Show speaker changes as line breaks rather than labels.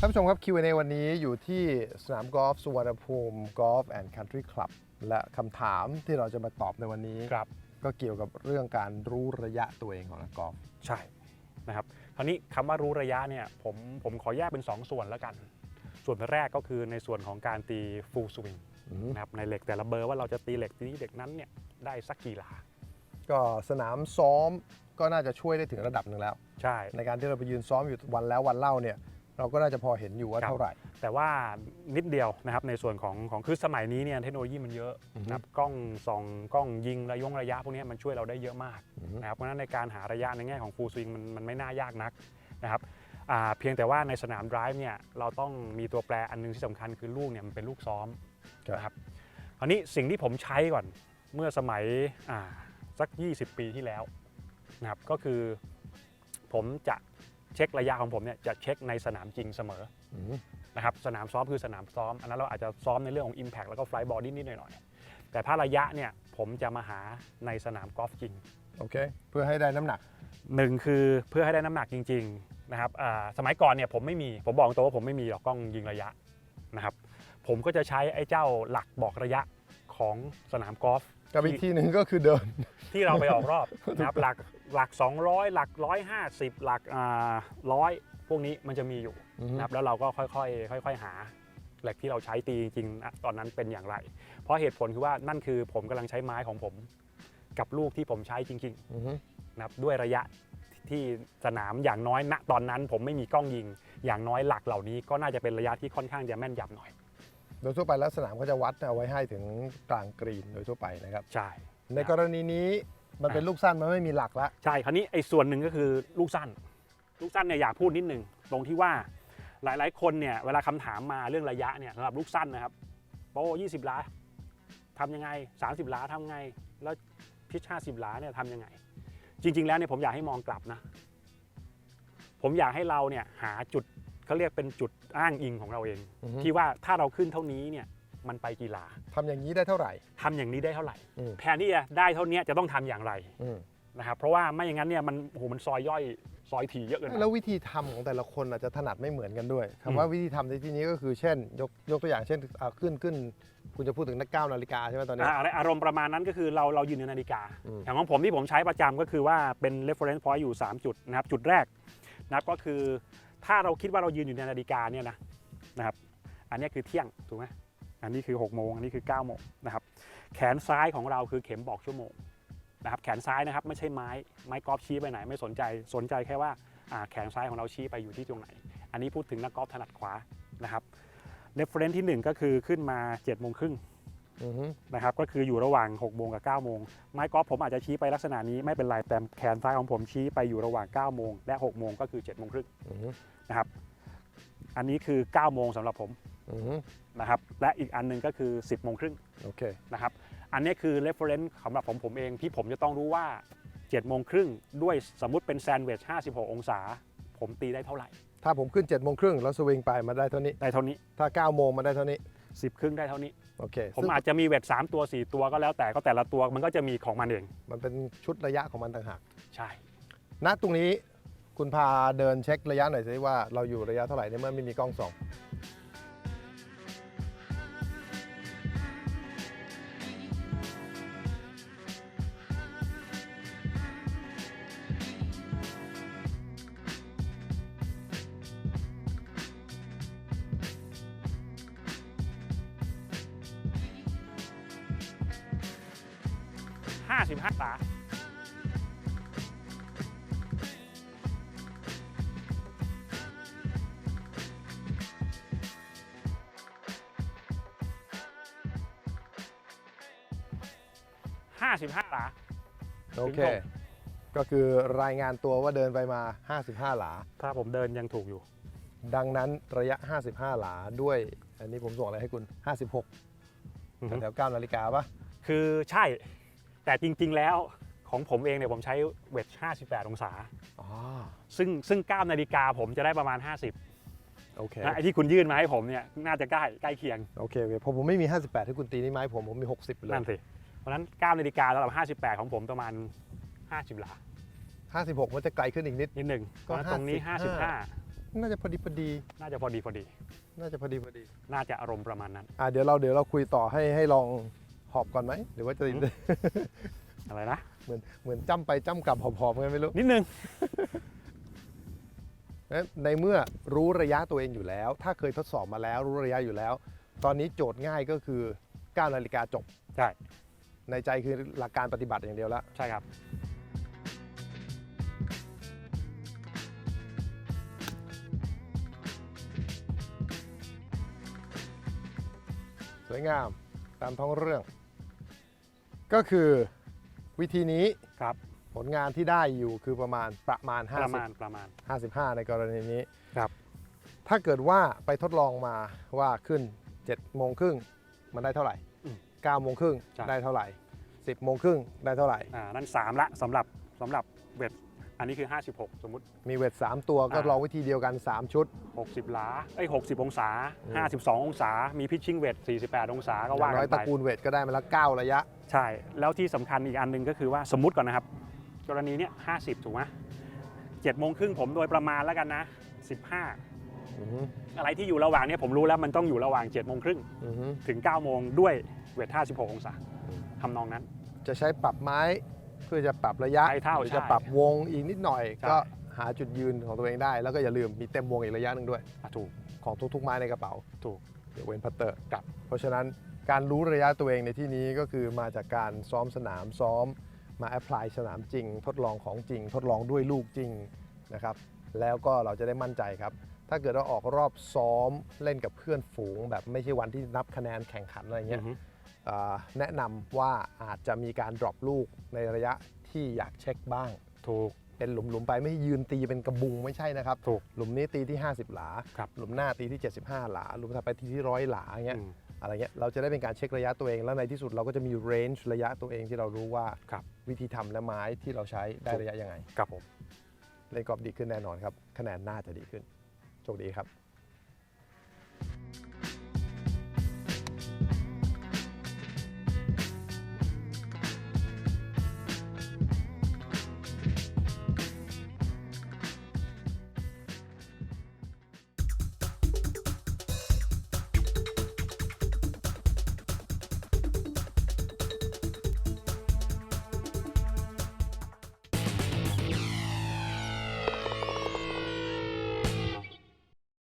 ท่านผู้ชมครับ Q&A วันนี้อยู่ที่สนามกอล์ฟสุวรรณภูมิกอล์ฟแอนด์คันทรีคลับและคำถามที่เราจะมาตอบในวันนี้
ครับ
ก็เกี่ยวกับเรื่องการรู้ระยะตัวเองของนักกอล์ฟ
ใช่นะครับคราวนี้คำว่ารู้ระยะเนี่ยผมผมขอแยกเป็น 2 ส่วนแล้วกัน ส่วนแรกก็คือในส่วนของการตี full swing
อืม
นะครับในเหล็กแต่ละเบอร์ว่าเราจะตีเหล็กที่เหล็กนั้นเนี่ยได้สักกี่หลา
ก็สนามซ้อมก็น่าจะช่วยได้ถึงระดับหนึ่งแล้ว
ใช่
ในการที่เราไปยืนซ้อมอยู่วันแล้ววันเล่าเนี่ย เราก็น่าจะพอเห็นอยู่ว่า
ครับ
เท่าไหร่
แต่ว่านิดเดียวนะครับในส่วนของของคือสมัยนี้เนี่ยเทคโนโลยีมันเยอะ
อือฮึ
นะครับกล้องส่องกล้องยิงระยงระยะพวกนี้มันช่วยเราได้เยอะมาก
อืม
นะครับเพราะฉะนั้นในการหาระยะในแง่ของ full swing มันมันไม่น่ายากนักนะครับอ่าเพียงแต่ว่าในสนาม drive เนี่ยเราต้องมีตัวแปรอันหนึงที่สำคัญคือลูกเนี่ยมันเป็นลูกซ้อมนะครับคราวนี้สิ่งที่ผมใช้ก่อนเมื่อสมัยอ่าสัก 20 ปีที่แล้วนะครับก็คือผมจะ เช็คระยะของผมเนี่ยจะเช็คในสนามจริงเสมอ
อืม
นะครับสนามซ้อมคือสนามซ้อม อันนั้นเราอาจจะซ้อมในเรื่องของ Impact แล้วก็ Flight Ball นิดๆหน่อยๆแต่ถ้าระยะเนี่ยผมจะมาหาในสนามกอล์ฟจริง
โอเคเพื่อให้ได้น้ำหนัก
หนึ่งคือเพื่อให้ได้น้ำหนักจริง ๆนะครับอ่าสมัยก่อนเนี่ยผมไม่มีผมบอกตัวว่าผมไม่มีหรอกกล้องยิงระยะนะครับผมก็จะใช้ไอ้เจ้าหลักบอกระยะของสนามกอล์ฟ
กับอีกที่หนึ่งก็คือเดิน
ที่เราไปออกรอบนะครับหลักหลัก 200 หลัก 150 หลักอ่าร้อยพวกนี้มันจะมีอยู่
อือฮึ
นะครับแล้วเราก็ค่อยๆค่อย ๆ หาเหล็กที่เราใช้ตีจริงๆนะตอนนั้นเป็นอย่างไร เพราะเหตุผลคือว่านั่นคือผมกำลังใช้ไม้ของผม กับลูกที่ผมใช้จริง
อือฮึ
ๆนะครับด้วยระยะที่สนามอย่างน้อยณตอนนั้นผมไม่มีกล้องยิง อย่างน้อยหลักเหล่านี้ก็น่าจะเป็นระยะที่ค่อนข้างจะแม่นยำหน่อย
โดยทั่วไปแล้วสนามก็จะวัดเอาไว้ให้ถึงกลางกรีนโดยทั่วไปนะครับ
ใช่
ในกรณีนี้มันเป็นลูกสั้นมันไม่มีหลักละ
ใช่คราวนี้ไอ้ส่วนหนึ่งก็คือลูกสั้น ลูกสั้นเนี่ยอยากพูดนิดหนึ่งตรงที่ว่าหลาย ๆ คนเนี่ยเวลาคำถามมาเรื่องระยะเนี่ยสำหรับลูกสั้นนะครับโปยี่สิบล้าทำยังไง 30ล้าทำไง แล้วพิชห้าสิบล้าเนี่ยทำยังไง จริง ๆ แล้วเนี่ยผมอยากให้มองกลับนะ ผมอยากให้เราเนี่ยหาจุด เขาเรียกเป็นจุดอ้างอิงของเราเอง
อือฮึ
ที่ว่าถ้าเราขึ้นเท่านี้เนี่ยมันไปกี่หลา
ทำอย่างนี้ได้เท่าไหร่
ทำอย่างนี้ได้เท่าไหร่
อืม
แทนที่จะได้เท่านี้จะต้องทำอย่างไร
อืม
นะครับเพราะว่าไม่อย่างนั้นเนี่ยมันโอ้โหมันซอยย่อยซอยถี่เยอะเกินไป
แล้ววิธีทำของแต่ละคนอาจจะถนัดไม่เหมือนกันด้วย
อืม
คำว่าวิธีทำในที่นี้ก็คือเช่น ยกยกตัวอย่างเช่นอ่าขึ้นขึ้น คุณจะพูดถึงนักเก้านาฬิกาใช่ไหมตอนนี้
อ่าอารมณ์ประมาณนั้นก็คือเราเรายืนในนาฬิกา
อืม
อย่างของผมที่ผมใช้ประจำก็คือว่าเป็น reference point อยู่ 3 จุดนะครับจุดแรกนะครับก็คือ ถ้าเราคิดว่าเรายืนอยู่ในนาฬิกาเนี่ยนะนะครับ อันนี้คือเที่ยงถูกไหมอันนี้คือ6โมงอันนี้คือ9โมงนะครับ แขนซ้ายของเราคือเข็มบอกชั่วโมงนะครับ แขนซ้ายนะครับไม่ใช่ไม้ไม้กอล์ฟชี้ไปไหน ไม่สนใจสนใจแค่ว่าแขนซ้ายของเราชี้ไปอยู่ที่ตรงไหน อันนี้พูดถึงนักกอล์ฟถนัดขวานะครับ reference ที่หนึ่งก็คือขึ้นมา7โมงครึ่ง นะครับก็คืออยู่ระหว่าง6โมงกับ9โมงไม้กอล์ฟผมอาจจะชี้ไปลักษณะนี้ไม่เป็นไรแต่แขนซ้ายของผมชี้ไปอยู่ระหว่าง9โมงและ6โมงก็คือ7โมงครึ่ง
อือฮึ
นะครับอันนี้คือ9โมงสำหรับผม
อือฮึ
นะครับและอีกอันหนึงก็คือ 10โมงครึ่ง
โอเค
นะครับอันนี้คือ reference สำหรับผมผมเองที่ผมจะต้องรู้ว่า7โมงครึ่งด้วยสมมุติเป็นแซนด์วิช56 องศา ผมตีได้เท่าไหร่
ถ้าผมขึ้น7จ็ดโมงครึ่งแล้วสวิงไปมาได้เท่านี้
ได้เท่านี้
ถ้า9ก้าโมงมาได้เท่านี้
10ครึ่งได้เท่านี้
โอเค
ผม
ซึ่ง
อาจจะมีเวท3ตัว4ตัวก็แล้วแต่ก็แต่ละตัวมันก็จะมีของมันเอง
มันเป็นชุดระยะของมันต่างหาก
ใช่
ณตรงนี้คุณพาเดินเช็คระยะหน่อยสิว่าเราอยู่ระยะเท่าไหร่ในเมื่อไม่มีกล้องส่อง
55หลา55หลา
โอเค
ถึง
ก็คือรายงานตัวว่าเดินไปมา 55 หลา
ถ้าผมเดินยังถูกอยู่
ดังนั้นระยะ 55 หลาด้วย อันนี้ผมส่งอะไรให้คุณ 56 แถวๆ9นาฬิกาปะ
คือใช่ แต่จริงๆแล้วของผมเองเนี่ยผมใช้เวท58 องศา
อ๋อ
ซึ่งซึ่ง9นาฬิกาผมจะได้ประมาณ 50
โอเค
นะไอ้ที่คุณยื่นมาให้ผมเนี่ยน่าจะใกล้ใกล้เคียง
โอเคโอเคพอผมไม่มี 58ที่คุณตีนี่ไม้ผมผมมี 60เลย
นั่นสิเพราะฉะนั้น9นาฬิกาสำหรับ 58 ของผมประมาณ 50หลา
56 มันจะไกลขึ้นอีกนิด
นิดหนึ่ง
ก็
เพราะฉะนั้นตรงนี้
55
55
น่าจะพอดีพอดี
น่าจะพอดีพอดี
น่าจะพอดีพอดี
น่าจะอารมณ์ประมาณนั้น
อะเดี๋ยวเราเดี๋ยวเราคุยต่อให้ให้ลองห อบก่อนไหมหรือว่าจะ
อืมอะไรนะ
เหมือนเหมือนจ้ำไปจ้ำกลับหอบๆกันไม่รู้
นิดนึง
งั้นในเมื่อรู้ระยะตัวเองอยู่แล้ว ถ้าเคยทดสอบมาแล้วรู้ระยะอยู่แล้ว ตอนนี้โจทย์ง่ายก็คือ9นาฬิกาจบ
ใช่
ในใจคือหลักการปฏิบัติอย่างเดียวแล้ว
ใช่ครับ
สวยงามตามท้องเรื่อง ก็คือวิธีนี้
ครับ
ผลงานที่ได้อยู่คือประมาณประมาณ
ประมาณ
50
ประมาณ
55 ในกรณีนี้
ครับ
ถ้าเกิดว่าไปทดลองมาว่าขึ้น7โมงครึ่งมันได้เท่าไหร่
อืม
9โมงครึ่ง
ใช่
ได้เท่าไหร่ 10โมงครึ่งได้เท่าไหร่
อ่านั่น3ละสำหรับสำหรับเวท อันนี้คือ 56 สมมุติ
มีเวท3ตัวก็
อ่า
ลองวิธีเดียวกัน 3 ชุด
60 หลาเอ้ย60 องศา
อืม
52 องศา มีพิชชิ่งเวท48 องศาก็
อ
ว่า
ย่าง
กั
น้อย
น
ตระ
ไป
กูลเวทก็ได้มาแล้ว9ระยะ
ใช่ แล้วที่สำคัญอีกอันหนึ่งก็คือว่าสมมุติก่อนนะครับ กรณีเนี้ย50ถูกไหมเจ็ดโมงครึ่งผมโดยประมาณแล้วกันนะ15
อือฮึ
อะไรที่อยู่ระหว่างเนี้ยผมรู้แล้วมันต้องอยู่ระหว่าง7โมงครึ่ง
อือฮึ
ถึง9โมงด้วยเวท56องศาทำนองนั้น
จะใช้ปรับไม้ เพื่อจะปรับระยะ
ให้เท่า
หรือ
ใช่
จะปรับวงอีกนิดหน่อย
ใช่
ก็หาจุดยืนของตัวเองได้ แล้วก็อย่าลืมมีเต็มวงอีกระยะหนึ่งด้วย
อะถูก
ของทุกๆไม้ในกระเป๋า
ถูก
ยกเว้นพัตเตอร์
ครับ
เพราะฉะนั้นการรู้ระยะตัวเองในที่นี้ก็คือมาจากการซ้อมสนามซ้อม มาแอพพลายสนามจริง ทดลองของจริง ทดลองด้วยลูกจริงนะครับแล้วก็เราจะได้มั่นใจครับ ถ้าเกิดเราออกรอบซ้อมเล่นกับเพื่อนฝูง แบบไม่ใช่วันที่นับคะแนนแข่งขันอะไรเงี้ย
อือฮึ
อ่า แนะนำว่าอาจจะมีการดรอปลูกในระยะที่อยากเช็คบ้าง
ถูก
เป็นหลุมๆไปไม่ให้ยืนตีเป็นกระบุงไม่ใช่นะครับ
ถูก
หลุมนี้ตีที่ 50 หลา
ครับ
หลุมหน้าตีที่ 75 หลา หลุมถัดไปตีที่ร้อยหลาเงี้ย
อืม
อะไรเงี้ย เราจะได้เป็นการเช็คระยะตัวเอง แล้วในที่สุดเราก็จะมีเรนจ์ระยะตัวเองที่เรารู้ว่า
ครับ
วิธีทำและไม้ที่เราใช้ได้ระยะยังไง
ครับผม
เล่นกอล์ฟดีขึ้นแน่นอนครับ คะแนนน่าจะดีขึ้น โชคดีครับ